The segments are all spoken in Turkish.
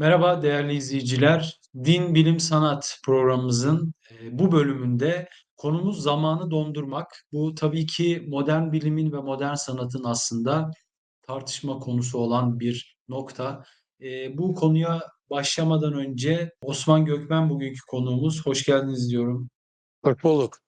Merhaba değerli izleyiciler. Din, Bilim, Sanat programımızın e, bu bölümünde konumuz zamanı dondurmak. Bu tabii ki modern bilimin ve modern sanatın aslında tartışma konusu olan bir nokta. E, bu konuya başlamadan önce Osman Gökmen bugünkü konuğumuz. Hoş geldiniz diyorum. Hoş bulduk.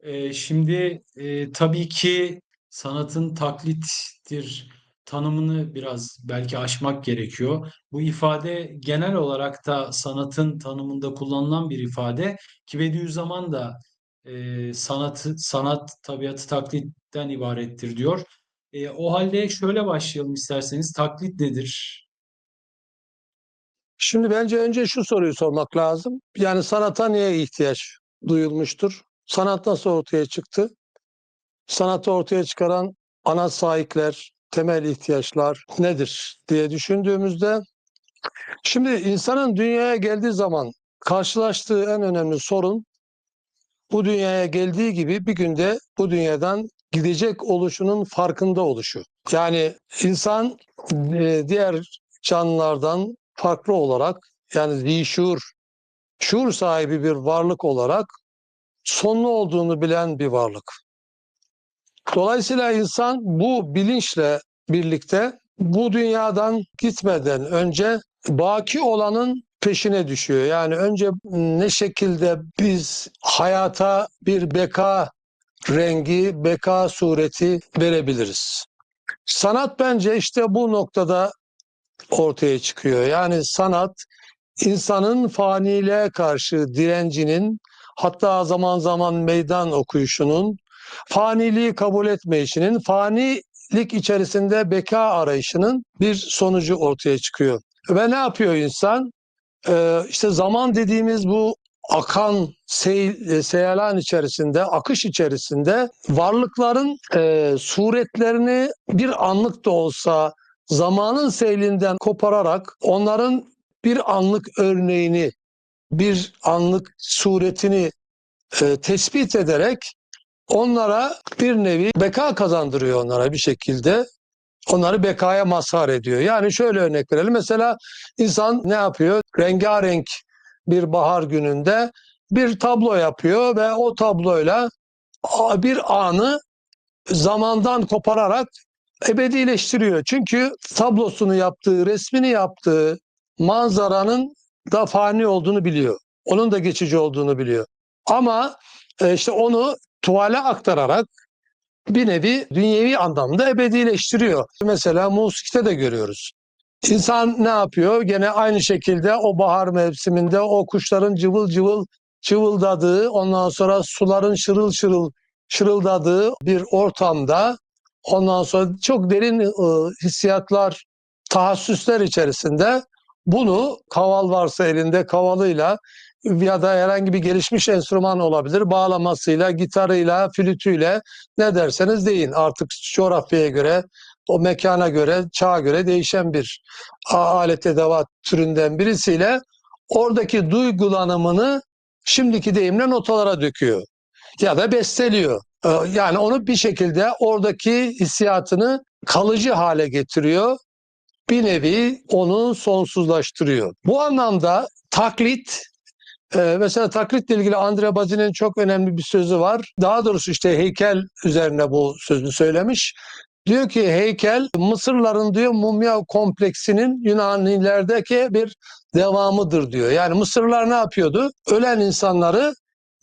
Ee, şimdi e, tabii ki sanatın taklittir tanımını biraz belki aşmak gerekiyor. Bu ifade genel olarak da sanatın tanımında kullanılan bir ifade ki Bediüzzaman da e, sanatı, sanat tabiatı taklitten ibarettir diyor. E, o halde şöyle başlayalım isterseniz. Taklit nedir? Şimdi bence önce şu soruyu sormak lazım. Yani sanata niye ihtiyaç duyulmuştur? Sanat nasıl ortaya çıktı? Sanatı ortaya çıkaran ana sahipler, temel ihtiyaçlar nedir diye düşündüğümüzde şimdi insanın dünyaya geldiği zaman karşılaştığı en önemli sorun bu dünyaya geldiği gibi bir günde bu dünyadan gidecek oluşunun farkında oluşu. Yani insan e, diğer canlılardan farklı olarak yani zişur, şuur sahibi bir varlık olarak sonlu olduğunu bilen bir varlık. Dolayısıyla insan bu bilinçle birlikte bu dünyadan gitmeden önce baki olanın peşine düşüyor. Yani önce ne şekilde biz hayata bir beka rengi, beka sureti verebiliriz. Sanat bence işte bu noktada ortaya çıkıyor. Yani sanat insanın faniliğe karşı direncinin hatta zaman zaman meydan okuyuşunun faniliği kabul etmeyişinin fanilik içerisinde beka arayışının bir sonucu ortaya çıkıyor. Ve ne yapıyor insan? Ee, işte zaman dediğimiz bu akan sey, seyalan içerisinde, akış içerisinde varlıkların e, suretlerini bir anlık da olsa zamanın seylinden kopararak onların bir anlık örneğini, bir anlık suretini e, tespit ederek onlara bir nevi beka kazandırıyor onlara bir şekilde. Onları bekaya mazhar ediyor. Yani şöyle örnek verelim. Mesela insan ne yapıyor? Rengarenk bir bahar gününde bir tablo yapıyor ve o tabloyla bir anı zamandan kopararak ebedileştiriyor. Çünkü tablosunu yaptığı, resmini yaptığı manzaranın da fani olduğunu biliyor. Onun da geçici olduğunu biliyor. Ama e, işte onu tuvale aktararak bir nevi dünyevi anlamda ebedileştiriyor. Mesela musikte de görüyoruz. İnsan ne yapıyor? Gene aynı şekilde o bahar mevsiminde o kuşların cıvıl cıvıl cıvıldadığı, ondan sonra suların şırıl şırıl şırıldadığı bir ortamda ondan sonra çok derin ıı, hissiyatlar, tahassüsler içerisinde bunu kaval varsa elinde kavalıyla ya da herhangi bir gelişmiş enstrüman olabilir. Bağlamasıyla, gitarıyla, flütüyle ne derseniz deyin. Artık coğrafyaya göre, o mekana göre, çağa göre değişen bir alet edevat türünden birisiyle oradaki duygulanımını şimdiki deyimle notalara döküyor. Ya da besteliyor. Yani onu bir şekilde oradaki hissiyatını kalıcı hale getiriyor. Bir nevi onu sonsuzlaştırıyor. Bu anlamda taklit ee, mesela taklitle ilgili Andre Bazin'in çok önemli bir sözü var. Daha doğrusu işte heykel üzerine bu sözü söylemiş. Diyor ki heykel Mısırların diyor mumya kompleksinin Yunanilerdeki bir devamıdır diyor. Yani Mısırlar ne yapıyordu? Ölen insanları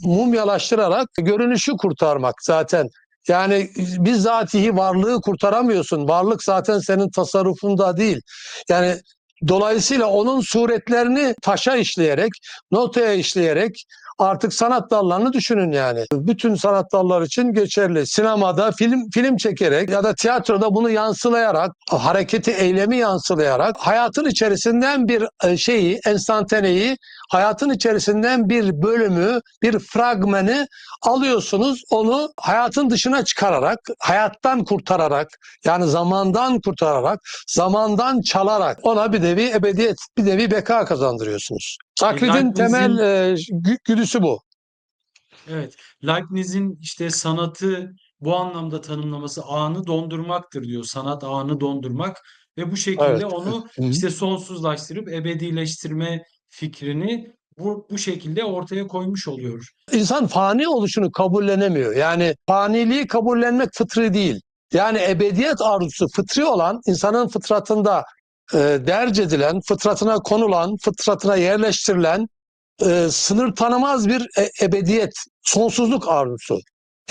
mumyalaştırarak görünüşü kurtarmak zaten. Yani bizzatihi varlığı kurtaramıyorsun. Varlık zaten senin tasarrufunda değil. Yani Dolayısıyla onun suretlerini taşa işleyerek, notaya işleyerek artık sanat dallarını düşünün yani. Bütün sanat dalları için geçerli. Sinemada film film çekerek ya da tiyatroda bunu yansılayarak, hareketi, eylemi yansılayarak hayatın içerisinden bir e, şeyi, enstantaneyi, hayatın içerisinden bir bölümü, bir fragmanı alıyorsunuz. Onu hayatın dışına çıkararak, hayattan kurtararak, yani zamandan kurtararak, zamandan çalarak ona bir nevi ebediyet, bir nevi beka kazandırıyorsunuz. Taklidin temel e, gü- güdüsü bu. Evet, Leibniz'in işte sanatı bu anlamda tanımlaması anı dondurmaktır diyor. Sanat anı dondurmak. ve bu şekilde Evet. onu Hı hı. işte sonsuzlaştırıp ebedileştirme fikrini bu bu şekilde ortaya koymuş oluyor. İnsan fani oluşunu kabullenemiyor. Yani faniliği kabullenmek fıtri değil. Yani ebediyet arzusu fıtri olan insanın fıtratında e, derc edilen, fıtratına konulan, fıtratına yerleştirilen e, sınır tanımaz bir e- ebediyet, sonsuzluk arzusu.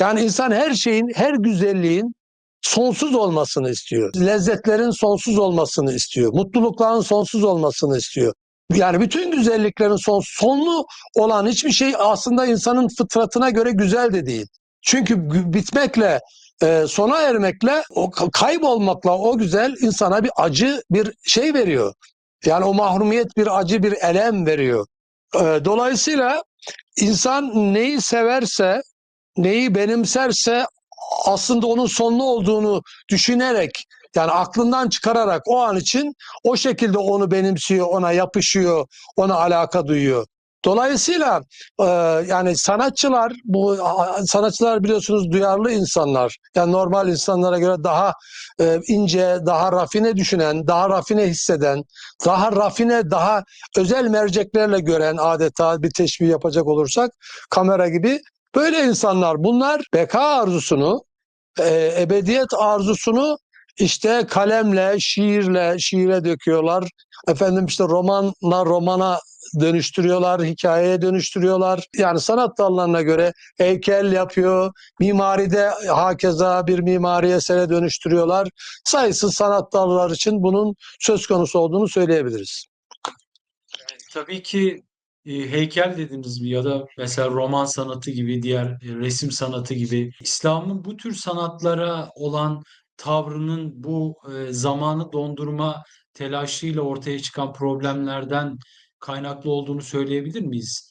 Yani insan her şeyin, her güzelliğin sonsuz olmasını istiyor. Lezzetlerin sonsuz olmasını istiyor. Mutlulukların sonsuz olmasını istiyor. Yani bütün güzelliklerin son, sonlu olan hiçbir şey aslında insanın fıtratına göre güzel de değil. Çünkü bitmekle, e, sona ermekle, o ka- kaybolmakla o güzel insana bir acı, bir şey veriyor. Yani o mahrumiyet bir acı, bir elem veriyor. E, dolayısıyla insan neyi severse, neyi benimserse aslında onun sonlu olduğunu düşünerek yani aklından çıkararak o an için o şekilde onu benimsiyor, ona yapışıyor, ona alaka duyuyor. Dolayısıyla e, yani sanatçılar bu sanatçılar biliyorsunuz duyarlı insanlar. Yani normal insanlara göre daha e, ince, daha rafine düşünen, daha rafine hisseden, daha rafine, daha özel merceklerle gören adeta bir teşbih yapacak olursak kamera gibi böyle insanlar bunlar beka arzusunu, e, ebediyet arzusunu işte kalemle, şiirle, şiire döküyorlar. Efendim işte romanla romana dönüştürüyorlar, hikayeye dönüştürüyorlar. Yani sanat dallarına göre heykel yapıyor, mimaride hakeza bir mimari esere dönüştürüyorlar. Sayısız sanat dalları için bunun söz konusu olduğunu söyleyebiliriz. Tabii ki e, heykel dediğimiz ya da mesela roman sanatı gibi diğer e, resim sanatı gibi İslam'ın bu tür sanatlara olan tavrının bu e, zamanı dondurma telaşıyla ortaya çıkan problemlerden kaynaklı olduğunu söyleyebilir miyiz?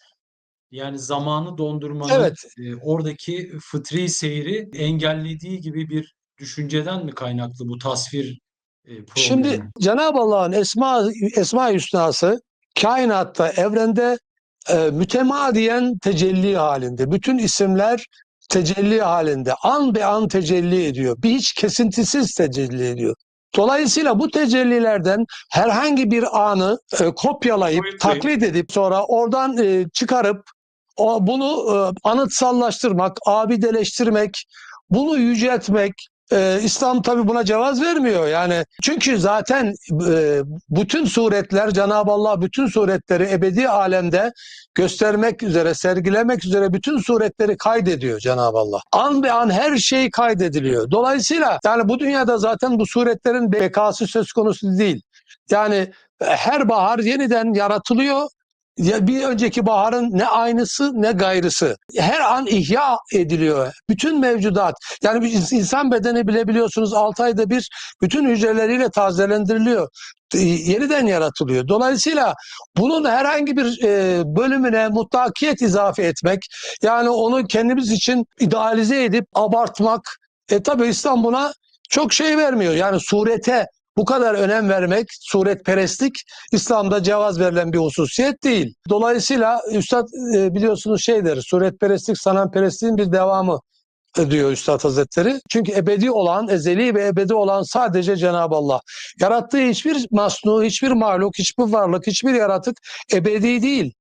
Yani zamanı dondurmanın Evet, e, oradaki fıtri seyri engellediği gibi bir düşünceden mi kaynaklı bu tasvir e, Şimdi problemi? Cenab-ı Allah'ın esma esma hüsnası kainatta, evrende e, mütemadiyen tecelli halinde. Bütün isimler tecelli halinde. An be an tecelli ediyor. Bir hiç kesintisiz tecelli ediyor. Dolayısıyla bu tecellilerden herhangi bir anı e, kopyalayıp, taklit edip sonra oradan e, çıkarıp o, bunu e, anıtsallaştırmak, abideleştirmek, bunu yüceltmek, ee, İslam tabi buna cevaz vermiyor. Yani çünkü zaten e, bütün suretler Cenab-ı Allah bütün suretleri ebedi alemde göstermek üzere, sergilemek üzere bütün suretleri kaydediyor Cenab-ı Allah. An be an her şey kaydediliyor. Dolayısıyla yani bu dünyada zaten bu suretlerin bekası söz konusu değil. Yani her bahar yeniden yaratılıyor. Ya bir önceki baharın ne aynısı ne gayrısı. Her an ihya ediliyor. Bütün mevcudat. Yani bir ins- insan bedeni bile biliyorsunuz 6 ayda bir bütün hücreleriyle tazelendiriliyor. Yeniden yaratılıyor. Dolayısıyla bunun herhangi bir e, bölümüne mutlakiyet izafe etmek, yani onu kendimiz için idealize edip abartmak, e tabi İslam buna çok şey vermiyor. Yani surete bu kadar önem vermek, suretperestlik İslam'da cevaz verilen bir hususiyet değil. Dolayısıyla Üstad e, biliyorsunuz şey der, suretperestlik sanatperestliğin bir devamı diyor Üstad Hazretleri. Çünkü ebedi olan, ezeli ve ebedi olan sadece Cenab-ı Allah. Yarattığı hiçbir masnu, hiçbir mahluk, hiçbir varlık, hiçbir yaratık ebedi değil.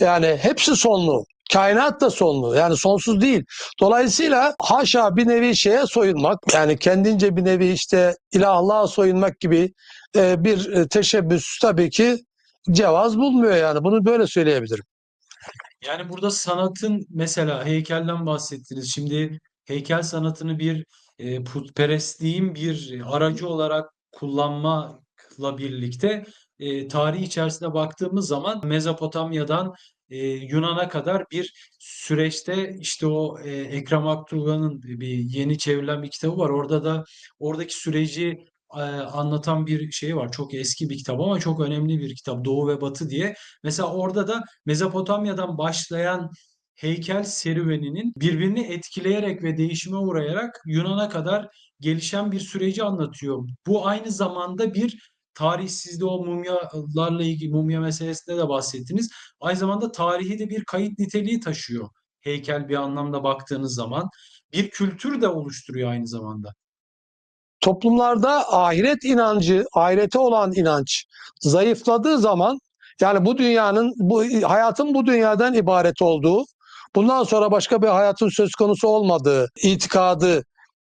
Yani hepsi sonlu. Kainat da sonlu. Yani sonsuz değil. Dolayısıyla haşa bir nevi şeye soyunmak, yani kendince bir nevi işte ilahlığa soyunmak gibi e, bir e, teşebbüs tabii ki cevaz bulmuyor yani. Bunu böyle söyleyebilirim. Yani burada sanatın mesela heykelden bahsettiniz. Şimdi heykel sanatını bir e, putperestliğin bir aracı olarak kullanmakla birlikte e, tarih içerisinde baktığımız zaman Mezopotamya'dan e, Yunan'a kadar bir süreçte işte o e, Ekrem Aktürk'ün bir yeni çevrilen bir kitabı var. Orada da oradaki süreci e, anlatan bir şey var. Çok eski bir kitap ama çok önemli bir kitap. Doğu ve Batı diye. Mesela orada da Mezopotamya'dan başlayan heykel serüveninin birbirini etkileyerek ve değişime uğrayarak Yunan'a kadar gelişen bir süreci anlatıyor. Bu aynı zamanda bir tarih sizde o mumyalarla ilgili mumya meselesinde de bahsettiniz. Aynı zamanda tarihi de bir kayıt niteliği taşıyor. Heykel bir anlamda baktığınız zaman bir kültür de oluşturuyor aynı zamanda. toplumlarda ahiret inancı, ahirete olan inanç zayıfladığı zaman yani bu dünyanın, bu hayatın bu dünyadan ibaret olduğu, bundan sonra başka bir hayatın söz konusu olmadığı itikadı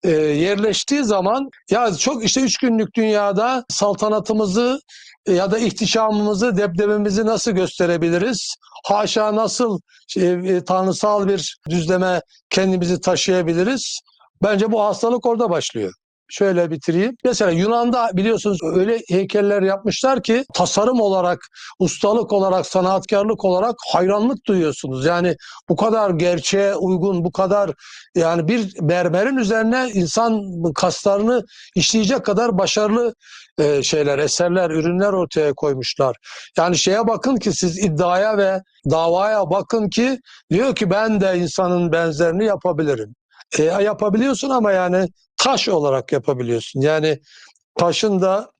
e, yerleştiği zaman ya çok işte üç günlük dünyada saltanatımızı e, ya da ihtişamımızı, debdebemizi nasıl gösterebiliriz? Haşa nasıl şey, e, tanrısal bir düzleme kendimizi taşıyabiliriz? Bence bu hastalık orada başlıyor. Şöyle bitireyim. Mesela Yunan'da biliyorsunuz öyle heykeller yapmışlar ki tasarım olarak, ustalık olarak, sanatkarlık olarak hayranlık duyuyorsunuz. Yani bu kadar gerçeğe uygun, bu kadar yani bir mermerin üzerine insan kaslarını işleyecek kadar başarılı e, şeyler, eserler, ürünler ortaya koymuşlar. Yani şeye bakın ki siz iddiaya ve davaya bakın ki diyor ki ben de insanın benzerini yapabilirim. E, yapabiliyorsun ama yani taş olarak yapabiliyorsun. Yani taşın da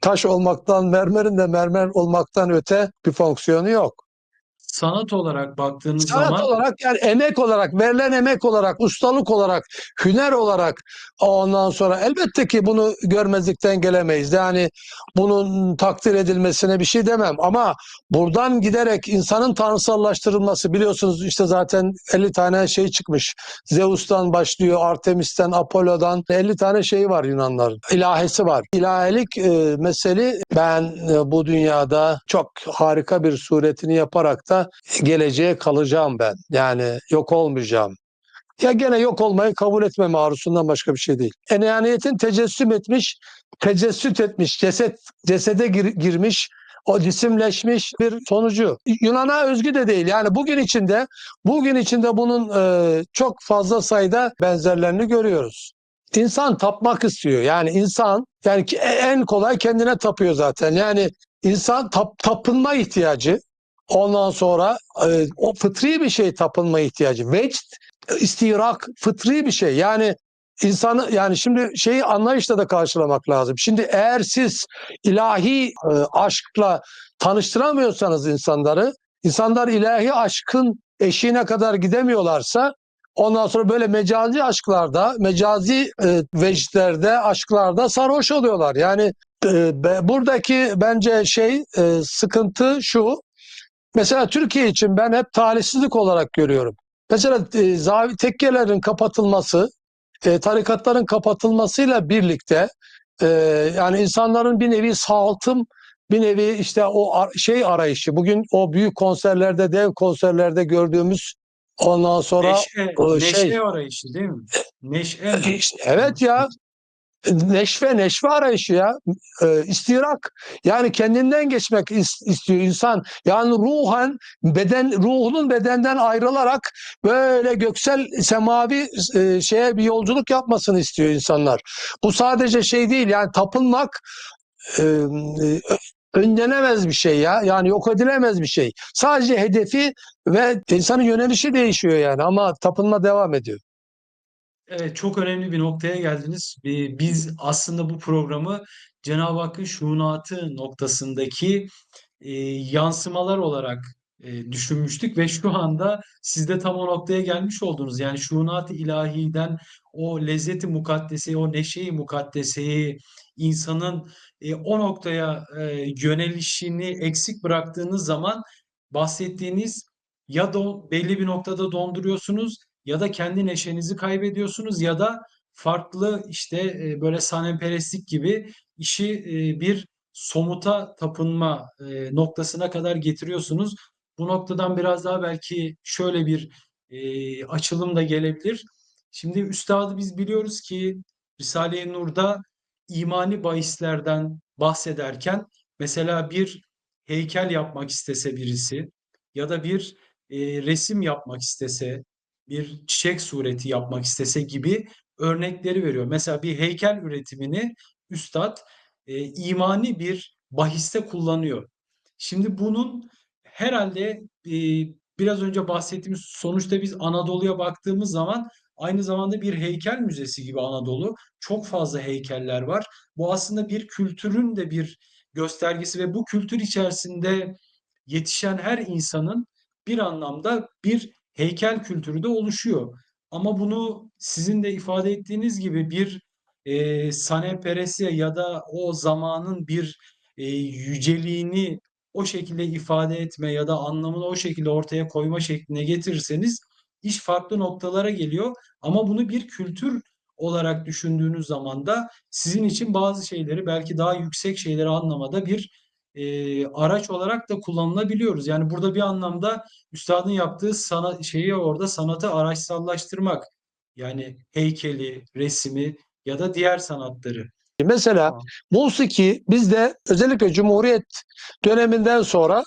taş olmaktan, mermerin de mermer olmaktan öte bir fonksiyonu yok. Sanat olarak baktığınız Sanat zaman olarak yani emek olarak, verilen emek olarak, ustalık olarak, hüner olarak ondan sonra elbette ki bunu görmezlikten gelemeyiz. Yani bunun takdir edilmesine bir şey demem ama buradan giderek insanın tanrısallaştırılması biliyorsunuz işte zaten 50 tane şey çıkmış. Zeus'tan başlıyor, Artemis'ten, Apollo'dan 50 tane şey var Yunanların. İlahesi var. İlahilik e, mesele ben e, bu dünyada çok harika bir suretini yaparak da geleceğe kalacağım ben. Yani yok olmayacağım. Ya gene yok olmayı kabul etme marusundan başka bir şey değil. Enaniyetin tecessüm etmiş, tecessüt etmiş, ceset cesede gir- girmiş, o cisimleşmiş bir sonucu. Yunan'a özgü de değil. Yani bugün içinde bugün içinde bunun e, çok fazla sayıda benzerlerini görüyoruz. İnsan tapmak istiyor. Yani insan yani ki en kolay kendine tapıyor zaten. Yani insan tap, tapınma ihtiyacı, Ondan sonra e, o fıtri bir şey tapınma ihtiyacı. Vecd, istirak fıtri bir şey. Yani insanı yani şimdi şeyi anlayışla da karşılamak lazım. Şimdi eğer siz ilahi e, aşkla tanıştıramıyorsanız insanları, insanlar ilahi aşkın eşiğine kadar gidemiyorlarsa ondan sonra böyle mecazi aşklarda, mecazi e, vecdlerde, aşklarda sarhoş oluyorlar. Yani e, be- buradaki bence şey e, sıkıntı şu. Mesela Türkiye için ben hep talihsizlik olarak görüyorum. Mesela e, zavi tekkelerin kapatılması, e, tarikatların kapatılmasıyla birlikte e, yani insanların bir nevi saltım, bir nevi işte o ar- şey arayışı, bugün o büyük konserlerde, dev konserlerde gördüğümüz ondan sonra neşe, o neşe şey arayışı değil mi? Neşe işte, evet ya neşve neşve arayışı ya. E, istirak. Yani kendinden geçmek is- istiyor insan. Yani ruhen beden ruhunun bedenden ayrılarak böyle göksel semavi e, şeye bir yolculuk yapmasını istiyor insanlar. Bu sadece şey değil yani tapınmak e, e, önlenemez bir şey ya. Yani yok edilemez bir şey. Sadece hedefi ve insanın yönelişi değişiyor yani ama tapınma devam ediyor. Evet, çok önemli bir noktaya geldiniz. Biz aslında bu programı Cenab-ı Hakk'ın şuunatı noktasındaki e, yansımalar olarak e, düşünmüştük ve şu anda siz de tam o noktaya gelmiş oldunuz. Yani şuunat-ı ilahiden o lezzeti mukaddeseyi, o neşeyi mukaddeseyi insanın e, o noktaya e, yönelişini eksik bıraktığınız zaman bahsettiğiniz ya da belli bir noktada donduruyorsunuz ya da kendi neşenizi kaybediyorsunuz ya da farklı işte e, böyle sahneperestlik gibi işi e, bir somuta tapınma e, noktasına kadar getiriyorsunuz. Bu noktadan biraz daha belki şöyle bir e, açılım da gelebilir. Şimdi üstadı biz biliyoruz ki Risale-i Nur'da imani bahislerden bahsederken mesela bir heykel yapmak istese birisi ya da bir e, resim yapmak istese, bir çiçek sureti yapmak istese gibi örnekleri veriyor. Mesela bir heykel üretimini üstad e, imani bir bahiste kullanıyor. Şimdi bunun herhalde e, biraz önce bahsettiğimiz sonuçta biz Anadolu'ya baktığımız zaman aynı zamanda bir heykel müzesi gibi Anadolu. Çok fazla heykeller var. Bu aslında bir kültürün de bir göstergesi ve bu kültür içerisinde yetişen her insanın bir anlamda bir heykel kültürü de oluşuyor. Ama bunu sizin de ifade ettiğiniz gibi bir eee Saneperese ya da o zamanın bir, eee, yüceliğini o şekilde ifade etme ya da anlamını o şekilde ortaya koyma şekline getirirseniz iş farklı noktalara geliyor. Ama bunu bir kültür olarak düşündüğünüz zaman da sizin için bazı şeyleri belki daha yüksek şeyleri anlamada bir, eee, araç olarak da kullanılabiliyoruz. Yani burada bir anlamda üstadın yaptığı sana şeyi orada sanatı araçsallaştırmak. Yani heykeli, resmi ya da diğer sanatları. Mesela musiki bizde özellikle Cumhuriyet döneminden sonra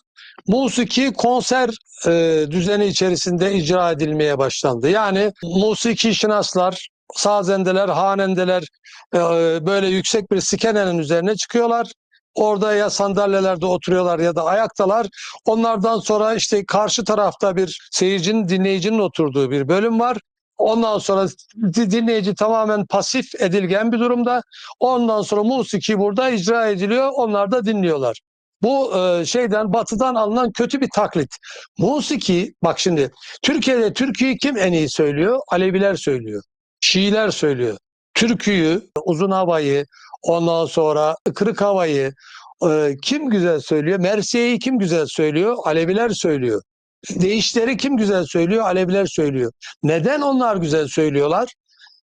musiki konser e, düzeni içerisinde icra edilmeye başlandı. Yani musiki şinaslar, sazendeler, hanendeler e, böyle yüksek bir skenenin üzerine çıkıyorlar. Orada ya sandalyelerde oturuyorlar ya da ayaktalar. Onlardan sonra işte karşı tarafta bir seyircinin, dinleyicinin oturduğu bir bölüm var. Ondan sonra di- dinleyici tamamen pasif edilgen bir durumda. Ondan sonra musiki burada icra ediliyor. Onlar da dinliyorlar. Bu e, şeyden batıdan alınan kötü bir taklit. Musiki bak şimdi Türkiye'de türküyü kim en iyi söylüyor? Aleviler söylüyor. Şiiler söylüyor. Türküyü, uzun havayı, ondan sonra kırık havayı e, kim güzel söylüyor? Mersiye'yi kim güzel söylüyor? Aleviler söylüyor. Değişleri kim güzel söylüyor? Aleviler söylüyor. Neden onlar güzel söylüyorlar?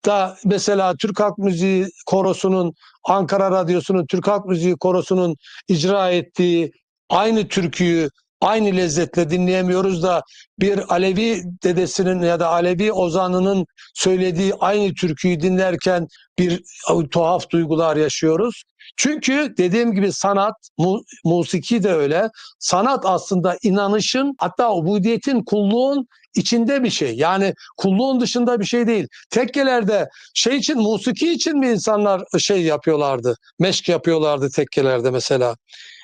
Da mesela Türk Halk Müziği Korosu'nun Ankara Radyosu'nun Türk Halk Müziği Korosu'nun icra ettiği aynı türküyü aynı lezzetle dinleyemiyoruz da bir Alevi dedesinin ya da Alevi ozanının söylediği aynı türküyü dinlerken bir tuhaf duygular yaşıyoruz. Çünkü dediğim gibi sanat, mu, musiki de öyle. Sanat aslında inanışın hatta ubudiyetin, kulluğun içinde bir şey. Yani kulluğun dışında bir şey değil. Tekkelerde şey için, musiki için mi insanlar şey yapıyorlardı? Meşk yapıyorlardı tekkelerde mesela.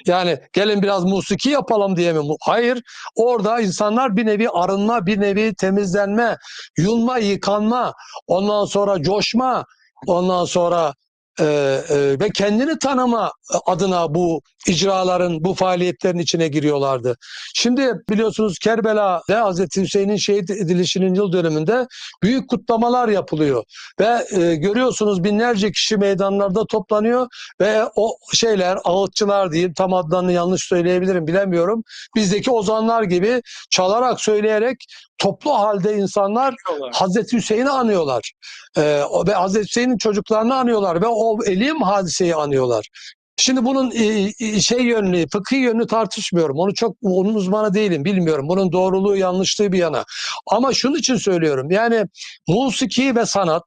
Yani gelin biraz musiki yapalım diye mi? Hayır. Orada insanlar bir nevi arınma, bir nevi temizlenme, yulma, yıkanma, ondan sonra coşma, ondan sonra e, e, ve kendini tanıma adına bu icraların, bu faaliyetlerin içine giriyorlardı. Şimdi biliyorsunuz Kerbela'da Hazreti Hüseyin'in şehit edilişinin yıl dönümünde büyük kutlamalar yapılıyor. Ve e, görüyorsunuz binlerce kişi meydanlarda toplanıyor ve o şeyler, ağıtçılar diyeyim tam adlarını yanlış söyleyebilirim bilemiyorum. Bizdeki ozanlar gibi çalarak söyleyerek toplu halde insanlar Hazreti Hüseyin'i anıyorlar. Ee, ve Hazreti Hüseyin'in çocuklarını anıyorlar ve o elim hadiseyi anıyorlar. Şimdi bunun e, e, şey yönünü, fıkhi yönünü tartışmıyorum. Onu çok onun uzmanı değilim, bilmiyorum. Bunun doğruluğu, yanlışlığı bir yana. Ama şunun için söylüyorum. Yani musiki ve sanat,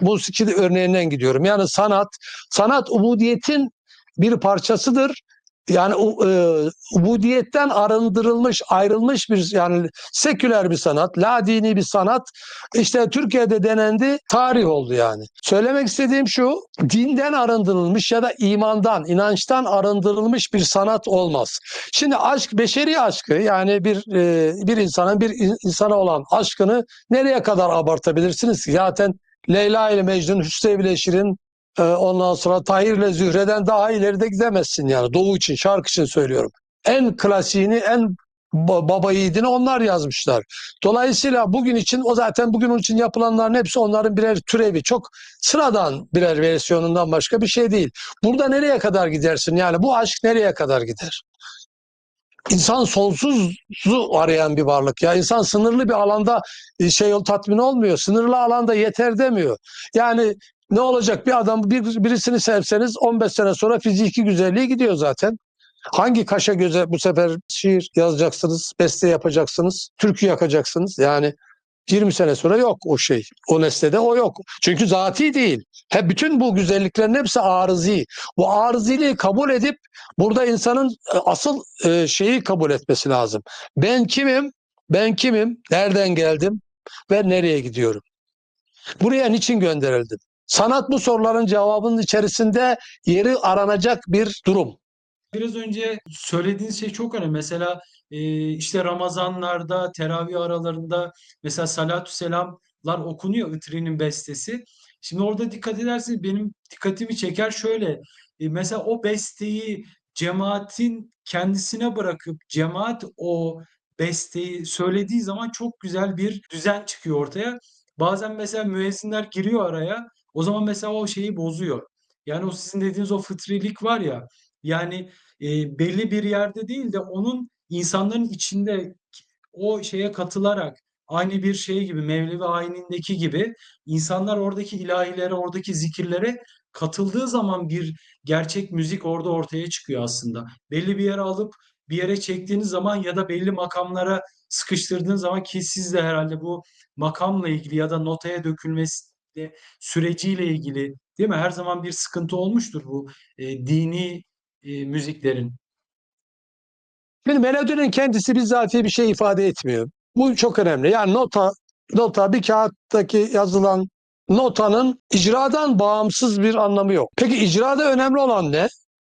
musiki de örneğinden gidiyorum. Yani sanat, sanat ubudiyetin bir parçasıdır. Yani e, ubudiyetten arındırılmış, ayrılmış bir yani seküler bir sanat, la dini bir sanat. İşte Türkiye'de denendi, tarih oldu yani. Söylemek istediğim şu, dinden arındırılmış ya da imandan, inançtan arındırılmış bir sanat olmaz. Şimdi aşk, beşeri aşkı yani bir e, bir insanın bir in- insana olan aşkını nereye kadar abartabilirsiniz? Zaten Leyla ile Mecnun, Hüsrev ile e, ondan sonra Tahir ile Zühre'den daha ileride gidemezsin yani. Doğu için, şarkı için söylüyorum. En klasiğini, en ba- baba yiğidini onlar yazmışlar. Dolayısıyla bugün için o zaten bugün için yapılanların hepsi onların birer türevi. Çok sıradan birer versiyonundan başka bir şey değil. Burada nereye kadar gidersin? Yani bu aşk nereye kadar gider? İnsan sonsuzu arayan bir varlık ya. İnsan sınırlı bir alanda e, şey yol tatmin olmuyor. Sınırlı alanda yeter demiyor. Yani ne olacak bir adam bir, birisini sevseniz 15 sene sonra fiziki güzelliği gidiyor zaten. Hangi kaşa göze bu sefer şiir yazacaksınız, beste yapacaksınız, türkü yakacaksınız? Yani 20 sene sonra yok o şey. O nesnede o yok. Çünkü zati değil. Hep bütün bu güzelliklerin hepsi arızi. Bu arziliği kabul edip burada insanın e, asıl e, şeyi kabul etmesi lazım. Ben kimim? Ben kimim? Nereden geldim? Ve nereye gidiyorum? Buraya niçin gönderildim? Sanat bu soruların cevabının içerisinde yeri aranacak bir durum. Biraz önce söylediğiniz şey çok önemli. Mesela e, işte Ramazanlarda, teravih aralarında mesela salatü selamlar okunuyor Itri'nin bestesi. Şimdi orada dikkat ederseniz benim dikkatimi çeker şöyle. E, mesela o besteyi cemaatin kendisine bırakıp cemaat o besteyi söylediği zaman çok güzel bir düzen çıkıyor ortaya. Bazen mesela müezzinler giriyor araya. O zaman mesela o şeyi bozuyor. Yani o sizin dediğiniz o fıtrilik var ya, yani e, belli bir yerde değil de onun insanların içinde o şeye katılarak aynı bir şey gibi Mevlevi ayinindeki gibi insanlar oradaki ilahilere, oradaki zikirlere katıldığı zaman bir gerçek müzik orada ortaya çıkıyor aslında. Belli bir yere alıp bir yere çektiğiniz zaman ya da belli makamlara sıkıştırdığınız zaman ki siz de herhalde bu makamla ilgili ya da notaya dökülmesi süreciyle ilgili değil mi? Her zaman bir sıkıntı olmuştur bu e, dini e, müziklerin. Şimdi melodinin kendisi bizzatihi bir şey ifade etmiyor. Bu çok önemli. Yani nota, nota bir kağıttaki yazılan notanın icradan bağımsız bir anlamı yok. Peki icrada önemli olan ne?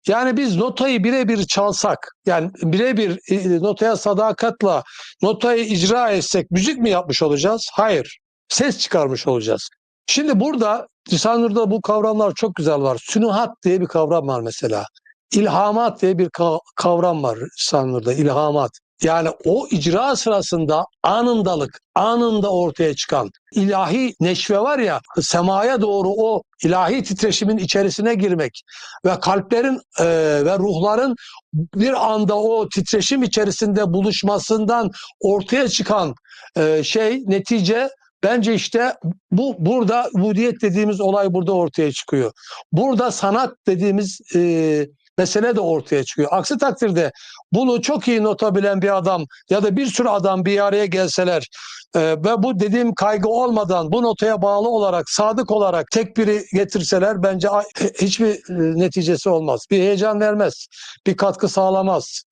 Yani biz notayı birebir çalsak, yani birebir e, notaya sadakatla notayı icra etsek müzik mi yapmış olacağız? Hayır. Ses çıkarmış olacağız. Şimdi burada Lisanur'da bu kavramlar çok güzel var. Sünuhat diye bir kavram var mesela. İlhamat diye bir ka- kavram var Lisanur'da. İlhamat. Yani o icra sırasında anındalık, anında ortaya çıkan ilahi neşve var ya, semaya doğru o ilahi titreşimin içerisine girmek ve kalplerin e, ve ruhların bir anda o titreşim içerisinde buluşmasından ortaya çıkan e, şey, netice bence işte bu burada budiyet dediğimiz olay burada ortaya çıkıyor. Burada sanat dediğimiz e, mesele de ortaya çıkıyor. Aksi takdirde bunu çok iyi nota bilen bir adam ya da bir sürü adam bir araya gelseler e, ve bu dediğim kaygı olmadan bu notaya bağlı olarak sadık olarak tek biri getirseler bence a- hiçbir e, neticesi olmaz. Bir heyecan vermez, bir katkı sağlamaz.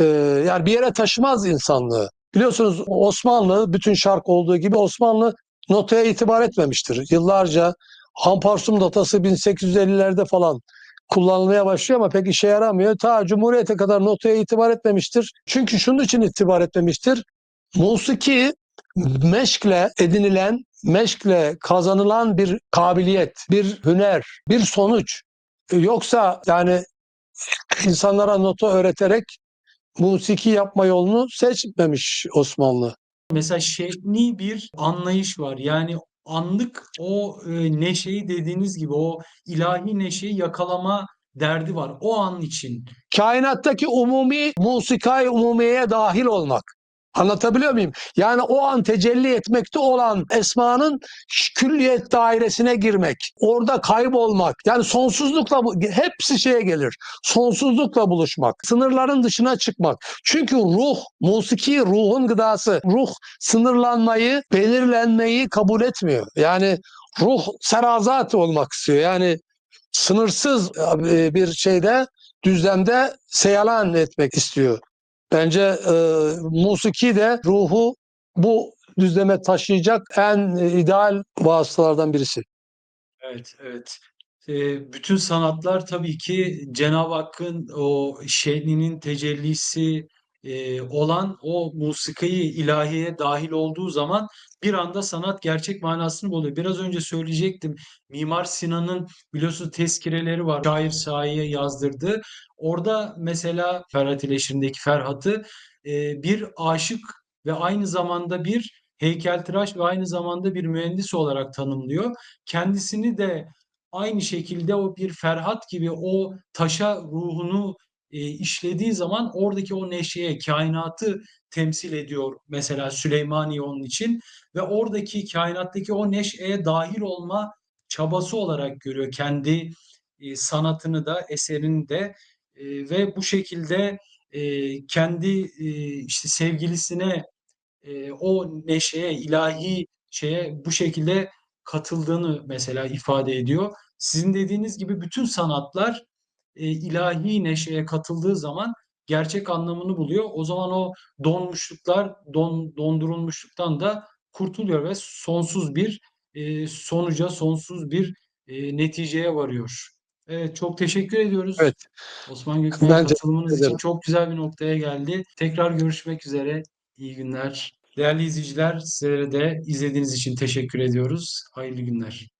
E, yani bir yere taşımaz insanlığı. Biliyorsunuz Osmanlı bütün şark olduğu gibi Osmanlı notaya itibar etmemiştir. Yıllarca Hamparsum notası 1850'lerde falan kullanılmaya başlıyor ama pek işe yaramıyor. Ta Cumhuriyet'e kadar notaya itibar etmemiştir. Çünkü şunun için itibar etmemiştir. Musiki meşkle edinilen, meşkle kazanılan bir kabiliyet, bir hüner, bir sonuç. Yoksa yani insanlara nota öğreterek musiki yapma yolunu seçmemiş Osmanlı. Mesela şehni bir anlayış var. Yani anlık o e, neşeyi dediğiniz gibi o ilahi neşeyi yakalama derdi var. O an için. kainattaki umumi musikay umumiyeye dahil olmak. Anlatabiliyor muyum? Yani o an tecelli etmekte olan esmanın külliyet dairesine girmek, orada kaybolmak. Yani sonsuzlukla hepsi şeye gelir. Sonsuzlukla buluşmak, sınırların dışına çıkmak. Çünkü ruh, musiki ruhun gıdası. Ruh sınırlanmayı, belirlenmeyi kabul etmiyor. Yani ruh serazat olmak istiyor. Yani sınırsız e, bir şeyde düzlemde seyalan etmek istiyor. Bence e, musiki de ruhu bu düzleme taşıyacak en e, ideal vasıtalardan birisi. Evet, evet. Eee, bütün sanatlar tabii ki Cenab-ı Hakk'ın o şehninin tecellisi eee, olan o musiki ilahiye dahil olduğu zaman bir anda sanat gerçek manasını buluyor. Biraz önce söyleyecektim. Mimar Sinan'ın biliyorsunuz tezkireleri var. Şair Sahi'ye yazdırdığı. Orada mesela Ferhat ile Şirin'deki Ferhat'ı eee, bir aşık ve aynı zamanda bir heykeltıraş ve aynı zamanda bir mühendis olarak tanımlıyor. Kendisini de aynı şekilde o bir Ferhat gibi o taşa ruhunu e, işlediği zaman oradaki o neşeye, kainatı temsil ediyor mesela Süleymaniye onun için ve oradaki kainattaki o neşeye dahil olma çabası olarak görüyor kendi e, sanatını da eserini de E, ve bu şekilde e, kendi e, işte sevgilisine e, o neşeye, ilahi şeye bu şekilde katıldığını mesela ifade ediyor. Sizin dediğiniz gibi bütün sanatlar e, ilahi neşeye katıldığı zaman gerçek anlamını buluyor. O zaman o donmuşluklar, don, dondurulmuşluktan da kurtuluyor ve sonsuz bir e, sonuca, sonsuz bir e, neticeye varıyor. Evet, çok teşekkür ediyoruz. Evet. Osman Gökmen Bence katılımınız için çok güzel bir noktaya geldi. Tekrar görüşmek üzere. İyi günler. Değerli izleyiciler, sizlere de izlediğiniz için teşekkür ediyoruz. Hayırlı günler.